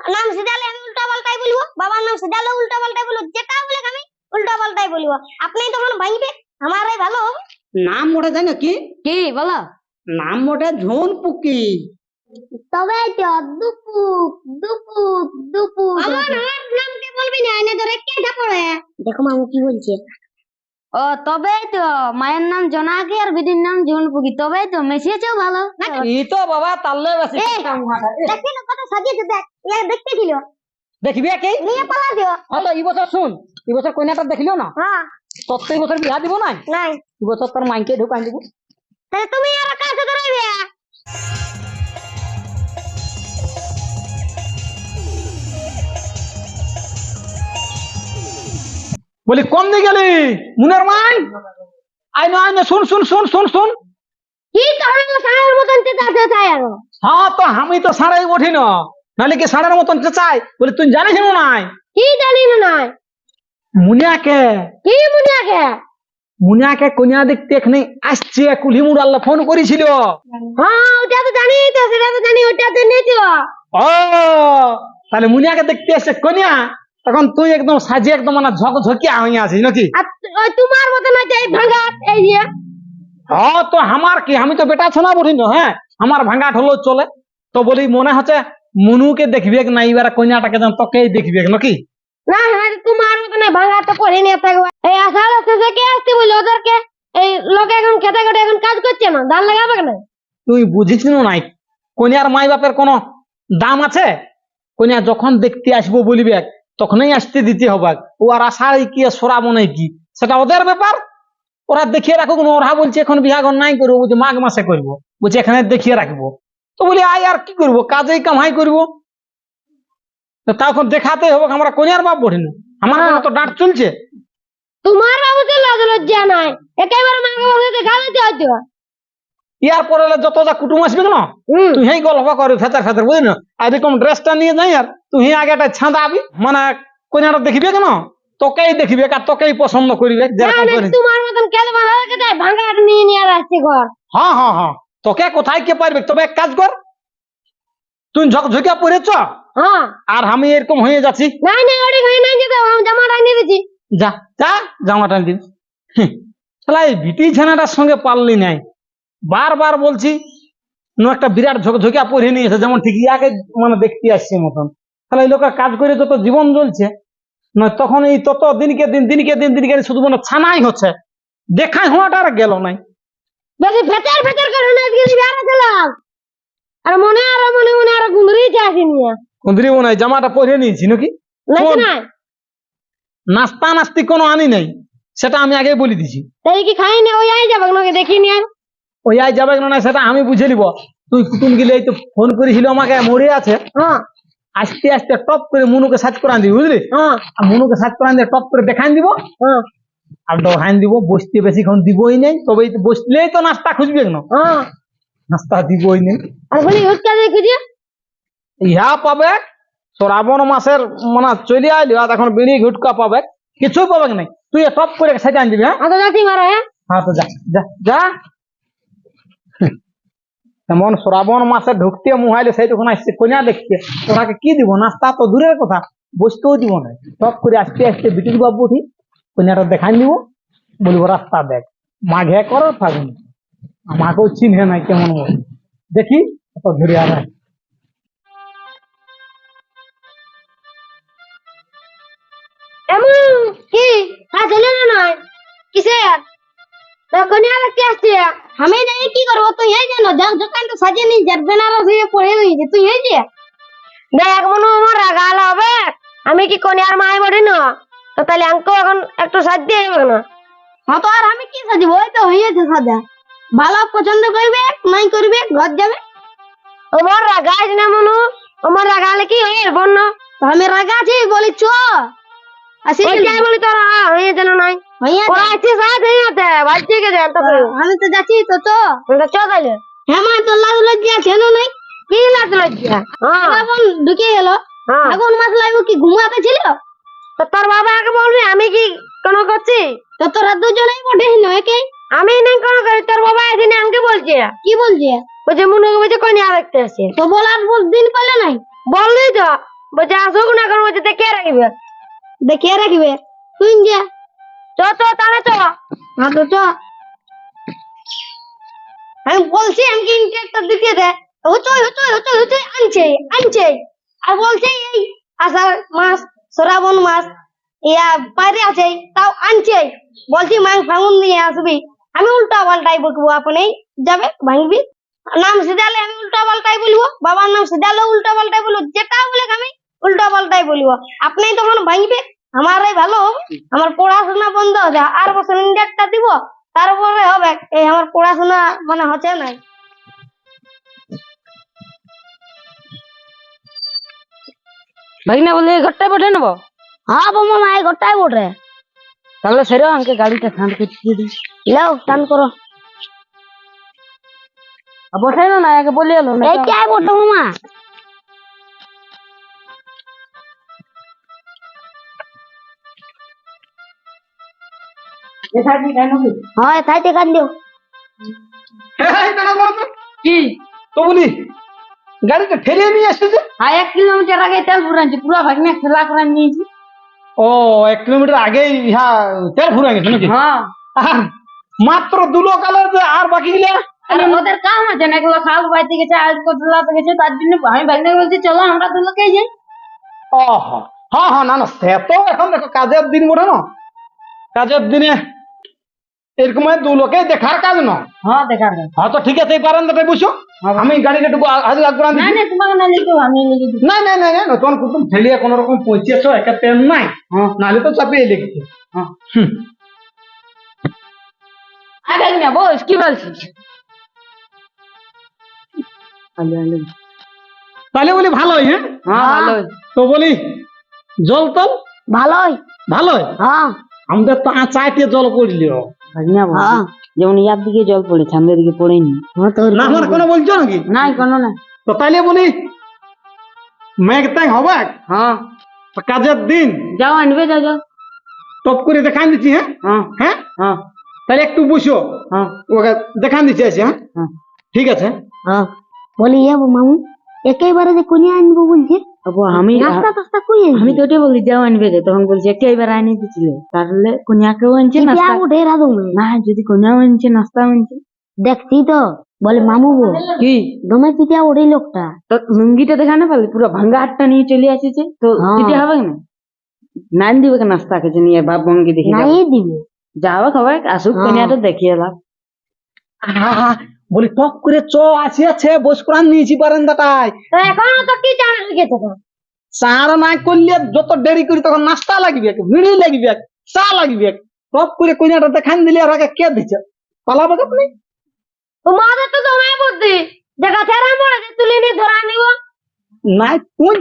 নাম সিধালে আমি উল্টা পাল্টাই বলব বাবার নাম সিধালে উল্টা পাল্টাই বলব যেটা বলে আমি উল্টা পাল্টাই বলব। আপনি তখন ভাঙবে আমারই ভালো হবে? নাম ওটা জানো কি কি বলো? নাম ওটা ঝোন পুকি। তবে তো দুপুক দুপুক দুপুক। আমার আমার নামকে বলবি না এনে ধরে কেটে পড়ে? দেখো মামু কি বলছে? ও তবে তো মায়ের নাম জোনাকি আর বিদির নাম ঝুনপুকি তবে তো মেশিয়েছেও ভালো। ই তো বাবা তাল্লে বেশি সাজিয়েছে দেখ ইয়া দেখতে ছিল দেখবি কি নিয়ে পালা দিও। হ্যাঁ এই বছর শুন এই বছর কন্যাটা দেখলিও না? হ্যাঁ তোর বছর বিয়া দিব না নাই। এই বছর তোর মাইকে ঢুকাই দিব। তাহলে তুমি আর বলি কোন দিকে গেলি মুনের মাই আই না আই না শুন শুন শুন শুন শুন। কি তাহলে সাহের মতন চেঁচাতে চাই আর হ্যাঁ তো আমি তো সাড়াই উঠি না নাহলে কি সাড়ার মতন চাই বলি তুই জানিস না নাই কি জানি না নাই মুনিয়াকে কি মুনিয়াকে মুনিয়াকে কন্যা দেখতে এখানে আসছে কুলি মুরাল্লা ফোন করেছিল হ্যাঁ ওটা তো জানি তো সেটা তো জানি ওটা তো তো ও তাহলে মুনিয়াকে দেখতে আসছে কন্যা তখন তুই একদম সাজিয়ে একদম মানে ঝকঝকিয়া হয়ে আছিস নাকি তোমার ভাঙা এই যে হ্যাঁ তো আমার কি আমি তো বেটা ছোনা বলি না হ্যাঁ আমার ভাঙাট হলো চলে। তো বলি মনে হচ্ছে মুনুকে দেখবে না এবার কন্যাটাকে যেন তোকেই দেখবে নাকি? না হ্যাঁ তোমার মতন ভাঙা তো করে নিয়ে থাকবে এই আষাঢ় শেষে কে আসতে বলি ওদেরকে? এই লোকে এখন খেতে খেতে এখন কাজ করছে না লাগাবে তুই বুঝিস নাই কন্যার মাই বাপের কোনো দাম আছে? কন্যা যখন দেখতে আসব বলিবে তখনই আসতে দিতে হবে। ও আর আষাঢ় কি সরাবো নাই কি সেটা ওদের ব্যাপার। ওরা দেখিয়ে রাখুক ওরা বলছে এখন বিহাগন নাই করব বলছে মাঘ মাসে করব বলছে এখানে দেখিয়ে রাখব। তো বলি আয় আর কি করব? কাজেই কামাই করব? তো তখন দেখাতে হবে আমরা কন্যার বাপ বলি না আমার তো ডাঁট চলছে। তোমার লজ্জা নাই। একেবারে হয়তো। ইয়ার পরে যত যা কুটুম আসবে না হুম। তুই হেই গল্প করে ফেতার ফেতার বুঝলি না? আর এরকম ড্রেসটা নিয়ে যাই আর তুই আগে একটা ছাঁদাবি মানে কোনটা দেখবে কেন? তোকেই দেখবে আর তোকেই পছন্দ করবে না, যেরকম না, করিস। তোমার মতন ভালো ভাঙা নিয়ে নিয়ে আসছে ঘর। হ্যাঁ হ্যাঁ হ্যাঁ। তোকে কোথায় কে পারবে? তবে এক কাজ কর। তুই ঝকঝকিয়া পড়েছ হ্যাঁ। আর আমি এরকম হয়ে যাচ্ছি। খাই নাই যেতে আমি জামাটা নিয়ে দিচ্ছি। যা যা জামা জামাটা দিন তাহলে এই বিটি ছেনাটার সঙ্গে পারলি নাই। বারবার বলছি নো একটা বিরাট ঝকঝকিয়া পরে নিয়েছে যেমন ঠিক ইয়াকে মানে দেখতে আসছে মতন। তাহলে এই লোকের কাজ করে যত জীবন চলছে না তখন এই তত দিনকে দিন দিনকে দিন দিনকে দিন শুধু মানে ছানাই হচ্ছে। দেখাই হওয়াটা আর গেল নাই। বেশি ফেচার ফেচার করে না আজকে বিহারে ছিলাম আর মনে আর মনে মনে আর গুমরিয়েছে আসি নিয়ে। কুঁদরি নাই জামাটা পরে নিয়েছি নাকি? নাকি নাই। নাস্তা নাস্তি কোনো আনি নাই। সেটা আমি আগে বলে দিছি। তাই কি খাই না? ওই আই যাবে নাকি দেখি নিয়ে ওই আই যাবে না সেটা আমি বুঝে নিব। তুই কুটুম গেলে তো ফোন করেছিল আমাকে মরে আছে। হ্যাঁ। আস্তে আস্তে টপ করে মনুকে সাজ করান দিবি বুঝলি? হ্যাঁ। আর মনুকে সাজ করান দিয়ে টপ করে দেখান দিব। হ্যাঁ। আর ডহান দিব বসতে বেশিক্ষণ দিবই নেই তবে বসলেই তো নাস্তা খুঁজবে না হ্যাঁ। নাস্তা দিবই নেই। ইহা পাবে শ্রাবণ মাসের মানে চলে আইলি আর এখন বিড়ি ঘুটকা পাবে কিছুই পাবে নাই। তুই টপ করে আন দিবি হ্যাঁ তো যা যা। যা। এমন শ্রাবণ মাসে ঢুকতে মুহাইলে সেইটুকুন আসছে কোনা দেখতে ওনাকে কি দিব? নাস্তা তো দূরের কথা, বসতেও দিব না। সব করে আস্তে আস্তে বিটির বাবু উঠি কোনাটা দেখাই দিব বলব, রাস্তা দেখ, মাঘে করো ফাগুন। আমাকেও চিনে নাই কেমন দেখি ধরে আর আসছে আমি জানি কি করব তুই এই জানো দেখ দোকান তো সাজিয়ে নিয়ে যার বেনারস হয়ে পড়ে রয়েছে তুই এই যে। দেখ মনে আমার রাগাল হবে। আমি কি কোনিয়ার মাই বড়ি না? তো তাহলে আঙ্কো এখন একটু সাজিয়ে হবে না? হ্যাঁ তো আর আমি কি সাজিব? ওই তো হয়েছে সাজা। ভালো পছন্দ করবে নাই করবে ঘর যাবে। আমার রাগা আছে না মনু? আমার রাগা হলে কি হয় বন্য আমি রাগা আছি বলি চ আসি বলি তোর হয়ে যেন নাই। ওরা আছে সাথ বাড়ি থেকে যান তো আমি তো যাচ্ছি তো তো তো চ হ্যাঁ মা লাজ লজ্জা নাই কি লাজ লজ্জা এখন ঢুকে গেল এখন মাস লাগবে কি ঘুমাতে ছিল তো তোর বাবাকে বলবি আমি কি কোনো করছি তো তোরা দুজনেই বটে নয় কে আমি নাই কোনো করি তোর বাবা এদিন আমাকে বলছে কি বলছে বলছে মুনুকে বলছে কোন দেখতে আসে তো বলার দিন পেলে নাই বললি তো বলছে আসুক না করব বলছে দেখে রাখবে দেখে রাখবে তুই যা চ চ তাহলে চ হ্যাঁ তো চ আমি বলছি আমাকে ইন্টারটা দিতে দে হতোই হতোই হতোই হতোই আনছে আনছে আর বলছে এই আষাঢ় মাস শ্রাবণ মাস ইয়া বাইরে আছে তাও আনছে বলছি মাং ফাগুন দিয়ে আসবি আমি উল্টা পাল্টাই বকবো আপনি যাবে ভাঙবি নাম সিধালে আমি উল্টা পাল্টাই বলব বাবার নাম সিধালে উল্টা পাল্টাই বলব যেটা বলে আমি উল্টা পাল্টাই বলব আপনি তখন ভাঙবে আমারই ভালো। হবে আমার পড়াশোনা বন্ধ হবে আর বছর ইন্ডিয়ারটা দিব তারপরে হবে। এই আমার পড়াশোনা মানে হচ্ছে না ভাগনা বলে এই ঘরটায় নেব? হ্যাঁ মা এই বটে তাহলে সেরো আমাকে গাড়িটা দিই। লাও টান করো। না আগে বলে এলো এই বটে মামা হয় তাইতে কান দিও এই দাঁড়া বলো তো। কি? তো বলি গাড়িটা ঠেলিয়ে নিয়ে আসতেছে হ্যাঁ এক কিলোমিটার আগে তেল ফুরানছি পুরো ভাগনা খেলা করে নিয়েছি। ও এক কিলোমিটার আগেই ইহা তেল ফুরে গেছে নাকি? হ্যাঁ। মাত্র দুলো কালের আর বাকি গিলা? ওদের কাম আছে না এগুলো খাওয়া বাইতে গেছে আজ গেছে তার জন্য আমি ভাগনাকে বলছি চলো আমরা দু লোকেই যাই। ও হ্যাঁ হ্যাঁ না না সে তো এখন দেখো কাজের দিন বটে না। কাজের দিনে এরকম দু লোকে দেখার কাজ না হ্যাঁ দেখার। হ্যাঁ তো ঠিক আছে এই বারান্দাটায় বসো। আমি গাড়িটা টুকু আজ আগ না না তোমাকে না লিখো আমি লিখে না না না না নতুন কুতুম ঠেলিয়ে কোন রকম পৌঁছেছো একটা ট্রেন নাই। হ্যাঁ। নাহলে তো চাপিয়ে লেগেছে হ্যাঁ। হুম। আরে বস কি বলছিস? আলো আলো। তাহলে বলি ভালোই হ্যাঁ? হ্যাঁ ভালো তো বলি জল তল ভালোই। ভালোই? হ্যাঁ। আমাদের তো চাইতে জল পড়লিও ভাগনা বল হ্যাঁ যেমন ইয়ার দিকে জল পড়েছে আমাদের দিকে পড়েনি হ্যাঁ তো না আমার কোনো বলছো নাকি নাই কোনো না তো তাইলে বলি মেঘ ট্যাং হবে হ্যাঁ তো কাজের দিন যাও আনবে যাও যাও টপ করে দেখান দিচ্ছি হ্যাঁ হ্যাঁ হ্যাঁ হ্যাঁ তাহলে একটু বসো হ্যাঁ ওকে দেখান দিচ্ছি আছে হ্যাঁ হ্যাঁ ঠিক আছে হ্যাঁ বলি ইয়ে মামু একেবারে যে কোনে আনব বলছে আবু আমি নাস্তা টাস্তা কই আমি তো ওটাই বলি যাও আনবে যে তখন বলছে একেবারে আনি দিছিলে তাহলে কন্যাকেও আনছে নাস্তা উঠে না যদি কন্যাও আনছে নাস্তা আনছে দেখছি তো বলে মামু গো কি দমে পিঠা ওরে লোকটা তো লুঙ্গিটা দেখা না পারলি পুরো ভাঙ্গা হাটটা নিয়ে চলে আসেছে তো। যেটা হবে না নান দিবে নাস্তা খেছে নিয়ে বাপ ভঙ্গি দেখে। নাই দিবে যাওয়া খাবার আসুক। কন্যাটা দেখিয়ে আহা, বলি টপ করে চ আছে বস করান নিয়েছি বারান্দাটায়। এখনও তো কি তো চার না করলে যত দেরি করি তখন নাস্তা লাগবে ভিড়ি লাগবে চা লাগবে টপ করে কইনাটা দেখান দিলে আর আগে কে দিচ্ছে পালাবে আপনি তোমাদের তো দমে বুদ্ধি। যে তুলি নিয়ে ধরা নিব। নাই তুই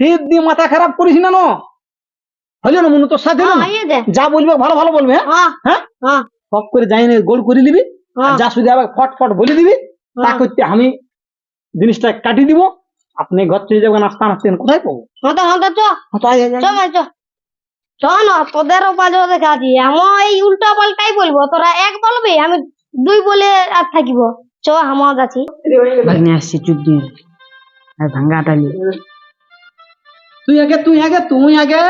ফির দিয়ে মাথা খারাপ করিস না নো? হইল না মনে তো সাথে না? হ্যাঁ। যা বলবে ভালো ভালো বলবে হ্যাঁ? হ্যাঁ হ্যাঁ? হ্যাঁ। করে যাই না গোল করে হ্যাঁ। যা শুধু আবার ফট ফট বলে দিবি। তা হ্যাঁ। করতে আমি জিনিসটা কাটি দিব। আপনি ঘর চলে যাবেন নাস্তা নাস্তেন কোথায় পাবো? চ হ্যাঁ, তো তোদেরও বাজো দেখাচ্ছি আমার এই উল্টা পাল্টাই বলব তোরা এক বলবি আমি দুই বলে আর থাকিব। চ আমার আছি ভাগ্নে আসছে চুপ দিয়ে। আর ভাঙ্গা নিয়ে তুই আগে তুই আগে তুই আগে।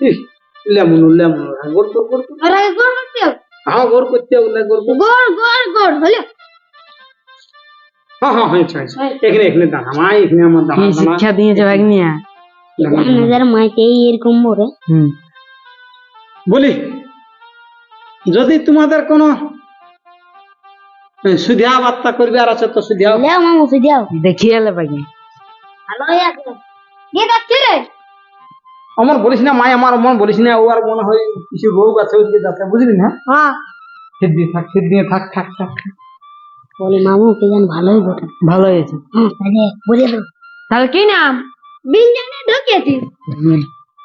ইহ, লেমন লেমন। গোর গোর গোর গোর। আরে গোর করতে হ্যাঁ গোর করতে গোর গোর গোর গোর হলো? হ্যাঁ হ্যাঁ হ্যাঁ। এখানে এখানে দাঁড়া মা এখানে আমার দাঁড়া শিক্ষা দিয়েছে ভাগ্নিয়া। নিজের মাইকে এরকম হুম। বলি যদি তোমাদের কোনো সুধিয়া বার্তা করবে আর আছে তো সুধিয়া দেখিয়ে ভাগ্নি ভালো হয়ে আছে কি যাচ্ছে রে? আমার বলিস না মাই আমার মন বলিস না ও আর মনে হয় কিছু রোগ আছে ওদিকে যাচ্ছে বুঝলি না? হ্যাঁ। খেদ দিয়ে থাক খেদ দিয়ে থাক থাক থাক। বলি মামু কে জান ভালোই বটে। ভালো হয়েছে। হ্যাঁ বলে দাও। তাহলে কি নাম? বিন জানে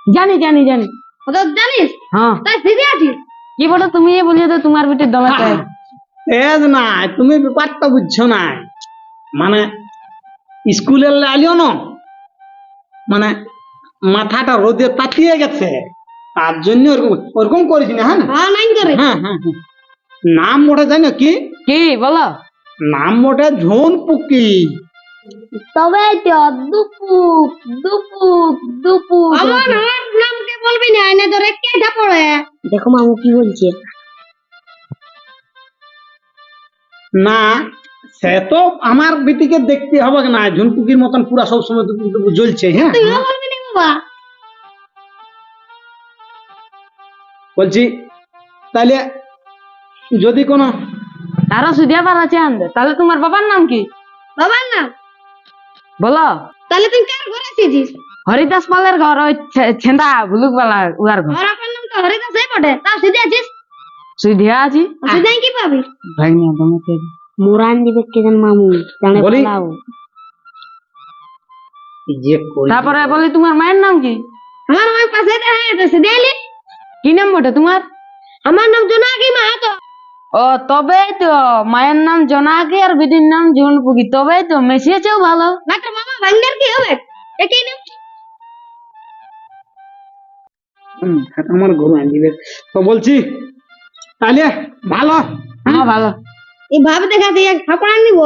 জানি জানি জানি। ও তো জানিস? হ্যাঁ। তাই সিধে আছিস কি বলো তুমি বলিয়ে তো তোমার বেটির দমে চাই তেজ নাই তুমি ব্যাপারটা বুঝছ না মানে স্কুলের আলিও না। মানে মাথাটা রোদে তাতিয়ে গেছে। তার জন্য ওরকম ওরকম করিস না হ্যাঁ? হ্যাঁ নাই করে। হ্যাঁ হ্যাঁ হ্যাঁ। নাম মোটে জানো কি? কি বলো। নাম মোটে ঝোন পুকি। তবে তো দুপুক দুপুক দুপুক। আমার আমার নামকে বলবি না? এনে ধরে কেটা পড়ে। দেখো মামু কি বলছে। না সে তো আমার বিটিকে দেখতে হবে না। ঝুনপুকির মতন পুরা সবসময় দুপুর দুপুর জ্বলছে হ্যাঁ? তুইও বলবি না বাবা বলছি তাহলে যদি কোনো তারা সুদিয়া পার আছে আনবে। তাহলে তোমার বাবার নাম কি? বাবার নাম? বলো। তাহলে তুই কার ঘরে আছিস? হরিদাস পালের ঘর ওই ছেন্দা ভুলুক পালা উয়ার ঘর। আপনার নাম তো হরিদাস এই পড়ে তাও সিধে আছিস? সুদিয়া আছি। সিধে কি পাবি? ভাগ্নিয়া তোমাকে মুরান দিবে কে জান মামু জানে বলি? তারপরে বলি তোমার মায়ের নাম কি? আমার আমার পাশে সিধে কি নাম বটে তোমার? আমার নাম জোনাকি মাহাতো ও তবে তো মায়ের নাম জোনাকি আর বিটির নাম ঝুনপুকি তবে তো মেশিয়েছেও ভালো। না তো মামা ভাঙ্গের কি হবে? একই নাম আমার তো বলছি তাহলে ভালো হ্যাঁ? ভালো। এই ভাব দেখা দিয়ে খাপড়া নিব।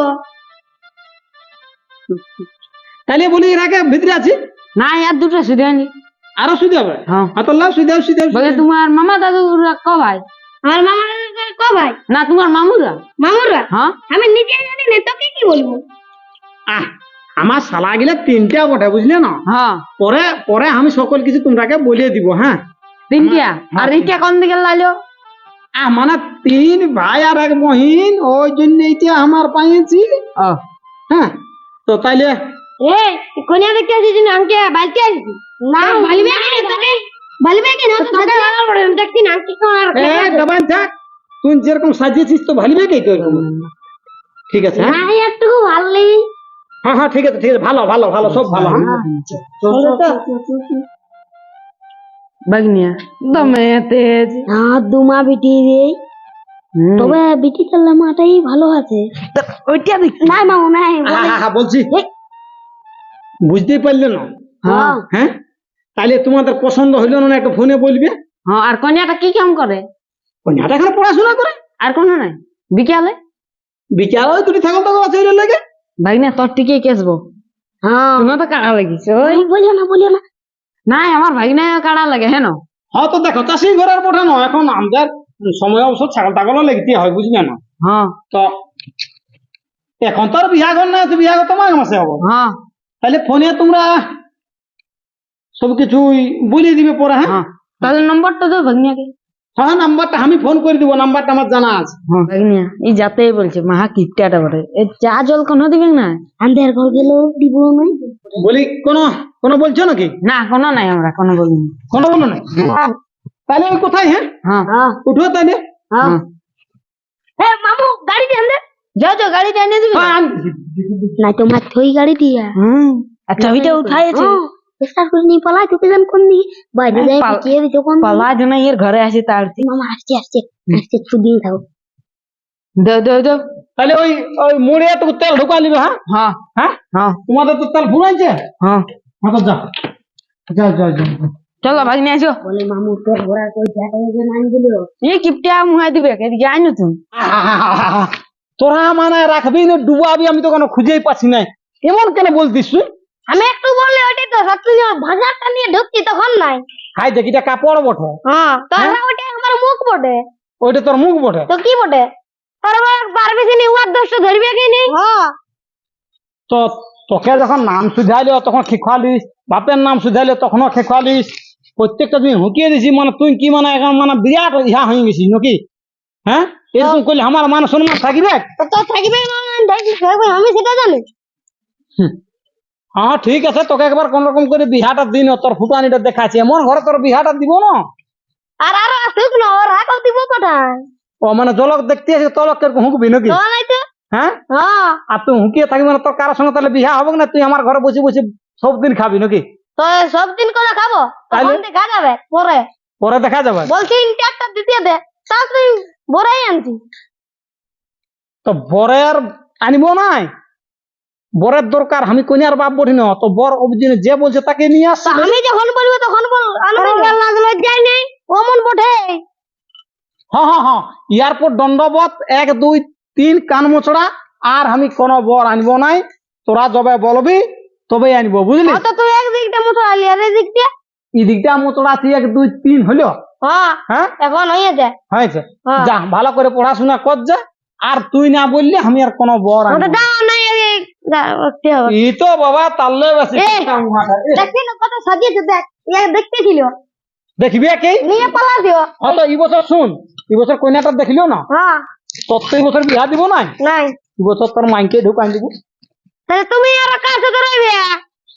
তাহলে বলি এর আগে ভিতরে আছি। না আর দুটো সুদিয়া নি আরও শুধু হবে? হ্যাঁ। তো লাও শুধু শুধু বলে তোমার মামা দাদু ক ভাই? আমার মামার ক ভাই? না তোমার মামুরা? মামুরা? হ্যাঁ। আমি নিজে জানি না তোকে কি বলব? আহ আমার শালা গিলা তিনটা বটে বুঝলে না? হ্যাঁ। পরে পরে আমি সকল কিছু তোমরাকে বলিয়ে দিব হ্যাঁ? তিনটিয়া আর ইটা কোন দিকে লাইলো আহ মানে তিন ভাই আর এক বহিন ওই জন্য এইটা আমার পাইছি। হ্যাঁ তো তাইলে এই কোনিয়া দেখতে আসিস না আঙ্কে বালতি আসিস না বালিবে কি তোকে? বালিবে কি তোকে? ভালো করে দেখছি না কি কোন আর এ দবান থাক। তুই যেরকম সাজিয়েছিস তো ভালিবে কে তো ঠিক আছে হ্যাঁ? না একটু ভালোই। হ্যাঁ হ্যাঁ ঠিক আছে ঠিক আছে ভালো ভালো ভালো সব ভালো হ্যাঁ? বাগনিয়া দমে তেজ। হ্যাঁ দুমা বিটি রে। তবে বিটি তাহলে মাটাই ভালো আছে। ওইটা না মামু নাই হ্যাঁ বলছি। বুঝতেই পারলে না? হ্যাঁ। হ্যাঁ? তাহলে তোমাদের পছন্দ হইল না একটু ফোনে বলবে? হ্যাঁ আর কন্যাটা কি কাম করে? কন্যাটা এখানে পড়াশোনা করে। আর কোনো নাই? বিকালে? বিকাল দুটি ছাগল টাগল আছে লাগে। ভাগনা তোর টিকে কেসবো হ্যাঁ। তুমি তো কাড়া লাগিস ওই। বলিও না বলিও না। নাই আমার ভাগনা কাড়া লাগে হেন? হ্যাঁ তো দেখো চাষি ঘরের পঠে না এখন আমাদের সময় অবসর ছাগল টাগলও লাগতে হয় বুঝলে না? হ্যাঁ। তো এখন তো আর বিয়া ঘর না বিয়া ঘর তো মাঘ মাসে হব। হ্যাঁ। তাহলে ফোনে তোমরা সব কিছুই বলে দিবে পরে হ্যাঁ? হ্যাঁ। তাহলে নম্বরটা দাও ভাগনিয়াকে হ্যাঁ নাম্বারটা আমি ফোন করে দিব নাম্বারটা আমার জানা আছে। হ্যাঁ। ভাগনিয়া এই যাতেই বলছে মাহা কিপটাটা বটে এ চা জল কোনো দিবে না? আন্ধার ঘর গেল দিব না বলি কোনো কোনো বলছো নাকি? না কোনো নাই আমরা কোনো বলিনি। কোনো বলো নাই? তাহলে ওই কোথায় হ্যাঁ? হ্যাঁ। হ্যাঁ উঠো তাহলে। হ্যাঁ। মামু গাড়ি দে। আন্দে যাও যাও গাড়িটা এনে দিবি। হ্যাঁ, না তো মার থই গাড়ি দিয়া। হুম আর চাবিটা উঠাইছে। চেষ্টা করে নি পালা তোকে জান কোন দি বাইরে যাই কে যখন পালা জন এর ঘরে আসি তার। মামা আসছে আসছে আসছে থাও দেও দেও দেও। তাহলে ওই ওই মুড়ে তো তেল ঢুকা নিবে হ্যাঁ? হ্যাঁ। হ্যাঁ? হ্যাঁ। তোমাদের তো তেল ফুরাইছে? হ্যাঁ। হ্যাঁ তো যাও যাও যাও যাও চলো ভাগনি আসো। বলে মামু তোর ঘোড়া কই জায়গা যে নাই দিল এই কিপটা মুহাই দিবে এদিকে আইনো তুমি। তোরা মানে রাখবি না ডুবাবি আমি তো কোনো খুঁজেই পাচ্ছি না এমন কেন বলতিস তুই? আমি একটু বললে ওটাই তো সত্যি ভাজারটা নিয়ে ঢুকছি তখন নাই। হাই দেখিটা কাপড় বটে। হ্যাঁ তোরা ওটা আমার মুখ বটে। ওইটা তোর মুখ বটে? তো কি বটে? তোর পারবি নি? উয়ার দোষটা ধরবে কি নি? হ্যাঁ। তো তোকে যখন নাম শুধাইলো তখন খেখালিস বাপের নাম শুধাইলো তখনও খেখালিস প্রত্যেকটা দিন হুকিয়ে দিছি মানে তুই কি মানে এখন মানে বিরাট ইহা হয়ে গেছিস নাকি? হ্যাঁ? এরকম করলে আমার মান সম্মান থাকিবে? তো থাকবে আমি সেটা জানি। হ্যাঁ ঠিক আছে তোকে একবার কোন রকম করে বিহাটা দিন তোর ফুটানিটা দেখাচ্ছি। এমন ঘরে তোর বিহাটা দিব না? আর আর আসুক না ওর হাকল দিব কোথায়? ও মানে জলক দেখতে আছে তলক হুকবি নাকি? হ্যাঁ? হ্যাঁ। আর তুই হুকিয়ে থাকবি না তোর কারোর সঙ্গে তাহলে বিহা হবে না? তুই আমার ঘরে বসে বসে সব দিন খাবি নাকি? তো সব দিন করে খাব? দেখা যাবে পরে। পরে দেখা যাবে? বলছি ইন্টারটা দিতে দে। তাও তুই বড়াই আনছি। তো বরের আনিব নাই? বরের দরকার আমি কন্যার বাপ বলি না তো বর অবদিনে যে বলছে তাকে নিয়ে তো আসছে আমি যখন বলব তখন বল আনবে লাগল যাই নাই। অমন বটে। হ্যাঁ হ্যাঁ হ্যাঁ এয়ারপোর্ট দণ্ডবত এক দুই তিন কান মোচড়া। আর আমি কোনো বর আনব নাই। তোরা যবে বলবি তবেই আনব বুঝলি? অত তুই একদিকটা মতো আলি আর এই দিকটা? মোটরা তুই এক দুই তিন হলো হ্যাঁ হ্যাঁ? এখন হয়েছে হয়েছে? হ্যাঁ। যা ভালো করে পড়াশোনা কর যা আর তুই না বললে আমি আর কোনো বর ই তো বাবা তাহলে বেশি এ, কথা উহাটা। এ, দেখি না কত সাজিয়েছে দেখ ইয়ে দেখবি কি? নিয়ে পালা দিও হয়তো এই বছর শুন এই বছর কন্যাটা দেখলিও না? হ্যাঁ। তোর তো এই বছর বিয়া দিব না নাই। এই বছর তোর মাইকে ঢুকাই দিব। তাহলে তুমি আর কাছে